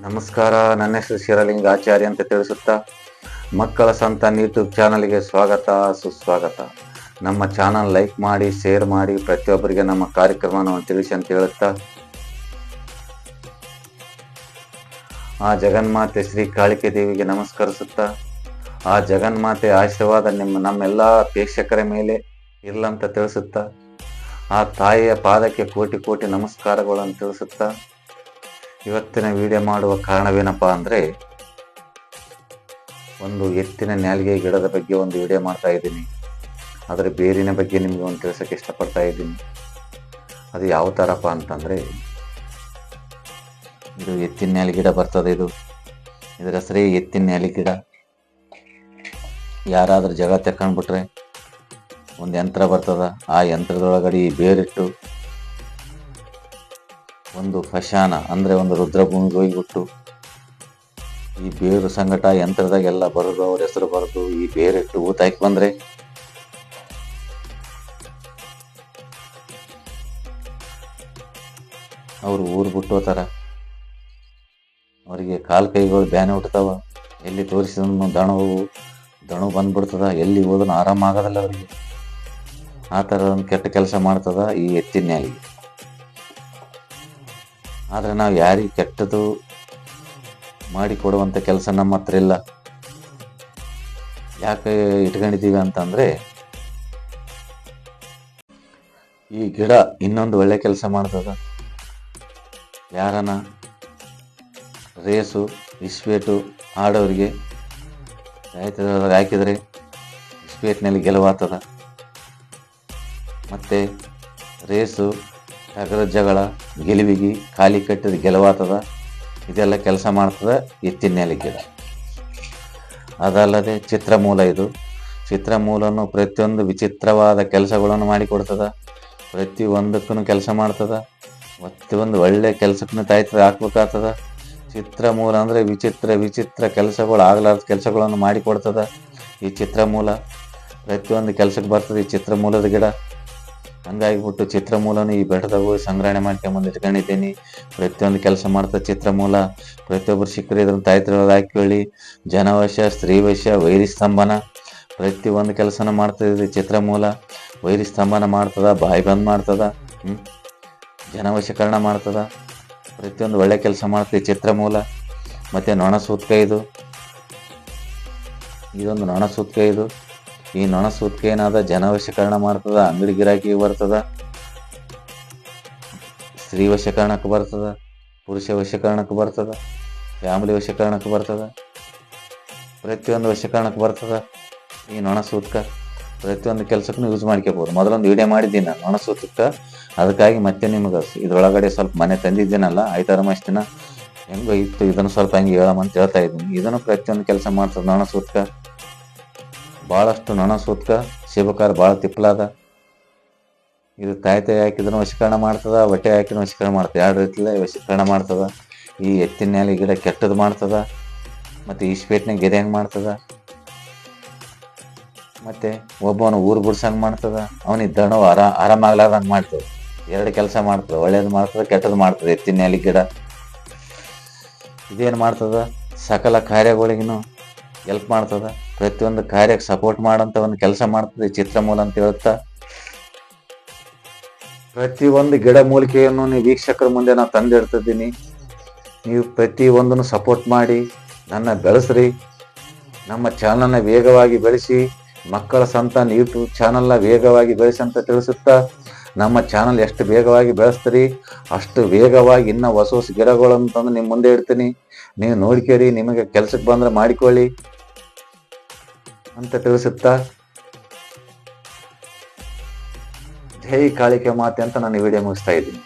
ನಮಸ್ಕಾರ. ನನ್ನ ಹೆಸರು ಶಿರಲಿಂಗ ಆಚಾರ್ಯ ಅಂತ ತಿಳಿಸುತ್ತಾ, ಮಕ್ಕಳ ಸಂತಾನ ಯೂಟ್ಯೂಬ್ ಚಾನಲ್ಗೆ ಸ್ವಾಗತ, ಸುಸ್ವಾಗತ. ನಮ್ಮ ಚಾನಲ್ ಲೈಕ್ ಮಾಡಿ, ಶೇರ್ ಮಾಡಿ, ಪ್ರತಿಯೊಬ್ಬರಿಗೆ ನಮ್ಮ ಕಾರ್ಯಕ್ರಮವನ್ನು ತಿಳಿಸಿ ಅಂತ ಹೇಳುತ್ತಾ, ಆ ಜಗನ್ಮಾತೆ ಶ್ರೀ ಕಾಳಿಕೆ ದೇವಿಗೆ ನಮಸ್ಕರಿಸುತ್ತಾ, ಆ ಜಗನ್ಮಾತೆ ಆಶೀರ್ವಾದ ನಿಮ್ಮ, ನಮ್ಮೆಲ್ಲ ಪ್ರೇಕ್ಷಕರ ಮೇಲೆ ಇರ್ಲಂತ ತಿಳಿಸುತ್ತಾ, ಆ ತಾಯಿಯ ಪಾದಕ್ಕೆ ಕೋಟಿ ಕೋಟಿ ನಮಸ್ಕಾರಗಳನ್ನು ತಿಳಿಸುತ್ತಾ ಇವತ್ತಿನ ವಿಡಿಯೋ ಮಾಡುವ ಕಾರಣವೇನಪ್ಪ ಅಂದರೆ, ಒಂದು ಎತ್ತಿನ ನ್ಯಾಲಿಗೆ ಗಿಡದ ಬಗ್ಗೆ ಒಂದು ವಿಡಿಯೋ ಮಾಡ್ತಾ ಇದ್ದೀನಿ. ಅದರ ಬೇರಿನ ಬಗ್ಗೆ ನಿಮಗೆ ಒಂದು ತಿಳಿಸೋಕ್ಕೆ ಇಷ್ಟಪಡ್ತಾ ಇದ್ದೀನಿ. ಅದು ಯಾವ ಥರಪ್ಪ ಅಂತಂದರೆ, ಇದು ಎತ್ತಿನ ನ್ಯಾಲಿ ಗಿಡ ಬರ್ತದೆ ಇದು. ಇದರ ಹೆಸರೇ ಎತ್ತಿನ ನ್ಯಾಲಿ ಗಿಡ. ಯಾರಾದರೂ ಜಗ ತೆಕ್ಕೊಂಡ್ಬಿಟ್ರೆ, ಒಂದು ಯಂತ್ರ ಬರ್ತದ. ಆ ಯಂತ್ರದೊಳಗಡೆ ಈ ಬೇರಿಟ್ಟು ಒಂದು ಫಶಾನ ಅಂದರೆ ಒಂದು ರುದ್ರಭೂಮಿಗೆ ಹೋಗಿಬಿಟ್ಟು ಈ ಬೇರು ಸಂಗಟ ಯಂತ್ರದಾಗೆಲ್ಲ ಬರೋದು ಅವ್ರ ಹೆಸರು ಬರೋದು ಈ ಬೇರಿಟ್ಟು ಊತ ಹಾಕಿ ಬಂದ್ರೆ ಅವರು ಊರು ಬಿಟ್ಟು ಹೋತಾರ. ಅವರಿಗೆ ಕಾಲು ಕೈಗಳು ಬ್ಯಾನೆ ಹುಟ್ಟತಾವ ಎಲ್ಲಿ ತೋರಿಸಿದ ದಣವು ದಣು ಬಂದ್ಬಿಡ್ತದ, ಎಲ್ಲಿ ಹೋದನು ಆರಾಮ ಆಗೋದಲ್ಲ ಅವರಿಗೆ. ಆ ಥರ ಒಂದು ಕೆಟ್ಟ ಕೆಲಸ ಮಾಡ್ತದ ಈ ಎತ್ತಿನ ನ್ಯಾಲಿಗೆ ಆದರೆ ನಾವು ಯಾರಿಗೆ ಕೆಟ್ಟದು ಮಾಡಿಕೊಡುವಂಥ ಕೆಲಸ ನಮ್ಮ ಹತ್ರ ಇಲ್ಲ. ಯಾಕೆ ಇಟ್ಕೊಂಡಿದ್ದೀವಿ ಅಂತಂದರೆ, ಈ ಗಿಡ ಇನ್ನೊಂದು ಒಳ್ಳೆ ಕೆಲಸ ಮಾಡ್ತದ. ಯಾರನ? ರೇಸು ಇಸ್ಪೇಟು ಆಡೋರಿಗೆ ರೈತರೊಳಗೆ ಹಾಕಿದರೆ ಇಸ್ಪೇಟ್ನಲ್ಲಿ ಗೆಲುವಾಗ್ತದ. ಮತ್ತು ರೇಸು ಟಗರ ಜಗಳ ಗೆಲುವಿಗೆ ಖಾಲಿ ಕಟ್ಟಿದ ಗೆಲುವಾತದ, ಇದೆಲ್ಲ ಕೆಲಸ ಮಾಡ್ತದ ಎತ್ತಿನ ಅದಲ್ಲದೆ ಚಿತ್ರಮೂಲ ಇದು. ಚಿತ್ರಮೂಲನು ಪ್ರತಿಯೊಂದು ವಿಚಿತ್ರವಾದ ಕೆಲಸಗಳನ್ನು ಮಾಡಿಕೊಡ್ತದ. ಪ್ರತಿಯೊಂದಕ್ಕೂ ಕೆಲಸ ಮಾಡ್ತದೆ. ಪ್ರತಿಯೊಂದು ಒಳ್ಳೆ ಕೆಲಸಕ್ಕೂ ತಾಯ್ತದ, ಹಾಕ್ಬೇಕಾಗ್ತದ. ಚಿತ್ರಮೂಲ ಅಂದರೆ ವಿಚಿತ್ರ ವಿಚಿತ್ರ ಕೆಲಸಗಳು, ಆಗಲಾರ್ದ ಕೆಲಸಗಳನ್ನು ಮಾಡಿಕೊಡ್ತದ ಈ ಚಿತ್ರಮೂಲ. ಪ್ರತಿಯೊಂದು ಕೆಲಸಕ್ಕೆ ಬರ್ತದೆ ಈ ಚಿತ್ರಮೂಲದ ಗಿಡ. ಹಂಗಾಗಿಬಿಟ್ಟು ಚಿತ್ರಮೂಲನು ಈ ಬೆಟ್ಟದಾಗ ಹೋಗಿ ಸಂಗ್ರಹಣೆ ಮಾಡ್ಕೊಂಬಂದು ಇಟ್ಕೊಂಡಿದ್ದೀನಿ. ಪ್ರತಿಯೊಂದು ಕೆಲಸ ಮಾಡ್ತಾ ಚಿತ್ರಮೂಲ ಪ್ರತಿಯೊಬ್ಬರು ಸಿಕ್ಕರೆ ಇದ್ರನ್ನ ತಾಯ್ತಿರೋದು ಹಾಕಿ ಜನವಶ, ಸ್ತ್ರೀವಶ, ವೈರಿ ಸ್ತಂಭನ, ಪ್ರತಿಯೊಂದು ಕೆಲಸನ ಮಾಡ್ತದೆ ಚಿತ್ರಮೂಲ ವೈರಿ ಸ್ತಂಭನ ಮಾಡ್ತದ, ಬಾಯಿ ಬಂದ್ ಮಾಡ್ತದ ಹ್ಞೂ ಜನವಶೀಕರಣ ಮಾಡ್ತದ. ಪ್ರತಿಯೊಂದು ಒಳ್ಳೆ ಕೆಲಸ ಮಾಡ್ತದೆ ಚಿತ್ರಮೂಲ ಮತ್ತು ನೊಣ ಇದು. ಇದೊಂದು ನೊಣ ಇದು. ಈ ನೊಣ ಸೂತ್ಕ ಏನಾದ ಜನವಶೀಕರಣ ಮಾಡ್ತದ? ಅಂಗಡಿ ಗಿರಾಕಿ ಬರ್ತದ? ಸ್ತ್ರೀ ವಶೀಕರಣಕ್ಕೆ ಬರ್ತದ? ಪುರುಷ ವಶೀಕರಣಕ್ಕೆ ಬರ್ತದ? ಫ್ಯಾಮಿಲಿ ವಶೀಕರಣಕ್ಕೆ ಬರ್ತದ? ಪ್ರತಿಯೊಂದು ವಶೀಕರಣಕ್ಕೆ ಬರ್ತದ? ಈ ನೊಣ ಸೂತ್ಕ ಪ್ರತಿಯೊಂದು ಕೆಲಸಕ್ಕೂ ಯೂಸ್ ಮಾಡ್ಕೋಬೋದು ಮೊದಲೊಂದು ವಿಡಿಯೋ ಮಾಡಿದ್ದೀನಿ ನಾನು ನೊಣ ಸೂತಕ್ಕ ಅದಕ್ಕಾಗಿ ಮತ್ತೆ ನಿಮ್ಗೆ ಇದ್ರೊಳಗಡೆ ಸ್ವಲ್ಪ ಮನೆ ತಂದಿದ್ದೀನಲ್ಲ, ಐದಾರು ಮಾಸ ದಿನ ಹೆಂಗೋ ಇತ್ತು. ಇದನ್ನು ಸ್ವಲ್ಪ ಹಂಗೆ ಅಂತ ಹೇಳ್ತಾ ಇದ್ದೀನಿ. ಇದನ್ನು ಪ್ರತಿಯೊಂದು ಕೆಲಸ ಮಾಡ್ತದೆ ನೊಣ ಸೂತ್ಕ ಭಾಳಷ್ಟು ನೊಣ ಸೂತ್ಕ ಶಿವಕಾರ ಭಾಳ ತಿಪ್ಪಲಾದ. ಇದು ತಾಯಿ ತಾಯಿ ಹಾಕಿದ್ರು ವಶೀಕರಣ ಮಾಡ್ತದ, ಬಟ್ಟೆ ಹಾಕಿದ್ರು ವಶೀಕರಣ ಮಾಡ್ತದೆ. ಎರಡು ರೀತಿಯಲ್ಲೇ ವಶೀಕರಣ ಮಾಡ್ತದ. ಈ ಎತ್ತಿನ ಮೇಲೆ ಗಿಡ ಕೆಟ್ಟದ್ದು ಮಾಡ್ತದ. ಮತ್ತು ಈ ಸ್ಪೇಟ್ನಾಗ ಗೆರೆ ಹೆಂಗೆ ಮಾಡ್ತದ. ಮತ್ತು ಒಬ್ಬವನು ಊರು ಬಿಡ್ಸಂಗೆ ಮಾಡ್ತದ. ಅವನಿಗೆ ದಣ ಆರಾ ಆರಾಮಾಗ್ಲಾರ್ದಂಗೆ ಮಾಡ್ತದೆ. ಎರಡು ಕೆಲಸ ಮಾಡ್ತದೆ. ಒಳ್ಳೇದು ಮಾಡ್ತದೆ ಕೆಟ್ಟದ್ದು ಮಾಡ್ತದೆ. ಎತ್ತಿನ ಮೇಲೆ ಗಿಡ. ಇದೇನು ಮಾಡ್ತದ? ಸಕಲ ಕಾರ್ಯಗಳಿಗೂ ಹೆಲ್ಪ್ ಮಾಡ್ತದ. ಪ್ರತಿಯೊಂದು ಕಾರ್ಯಕ್ಕೆ ಸಪೋರ್ಟ್ ಮಾಡೋಂಥ ಒಂದು ಕೆಲಸ ಮಾಡ್ತದೆ ಚಿತ್ರಮೂಲ ಅಂತ ಹೇಳುತ್ತಾ. ಪ್ರತಿಯೊಂದು ಗಿಡ ಮೂಲಿಕೆಯನ್ನು ನೀವು ವೀಕ್ಷಕರ ಮುಂದೆ ನಾನು ತಂದಿಡ್ತಿದ್ದೀನಿ. ನೀವು ಪ್ರತಿ ಒಂದನ್ನು ಸಪೋರ್ಟ್ ಮಾಡಿ, ನನ್ನ ಬೆಳೆಸ್ರಿ. ನಮ್ಮ ಚಾನಲ್ನ ವೇಗವಾಗಿ ಬೆಳೆಸಿ, ಮಕ್ಕಳ ಸಂತಾನ ಯೂಟ್ಯೂಬ್ ಚಾನಲ್ನ ವೇಗವಾಗಿ ಬೆಳೆಸಿ ಅಂತ ತಿಳಿಸುತ್ತಾ. ನಮ್ಮ ಚಾನಲ್ ಎಷ್ಟು ವೇಗವಾಗಿ ಬೆಳೆಸ್ತೀರಿ, ಅಷ್ಟು ವೇಗವಾಗಿ ಇನ್ನೂ ಹೊಸ ಹೊಸ ಗಿಡಗಳನ್ನು ತಂದು ನಿಮ್ಮ ಮುಂದೆ ಇಡ್ತೀನಿ. ನೀವು ನೋಡ್ಕೇರಿ, ನಿಮಗೆ ಕೆಲಸಕ್ಕೆ ಬಂದರೆ ಮಾಡಿಕೊಳ್ಳಿ. ಅಂತ ತಿಳಿಸುತ್ತಾ ಜೈ ಕಾಳಿಕೆ ಮಾತೆ ಅಂತ ನಾನು ವಿಡಿಯೋ ಮುಗಿಸ್ತಾ ಇದ್ದೀನಿ.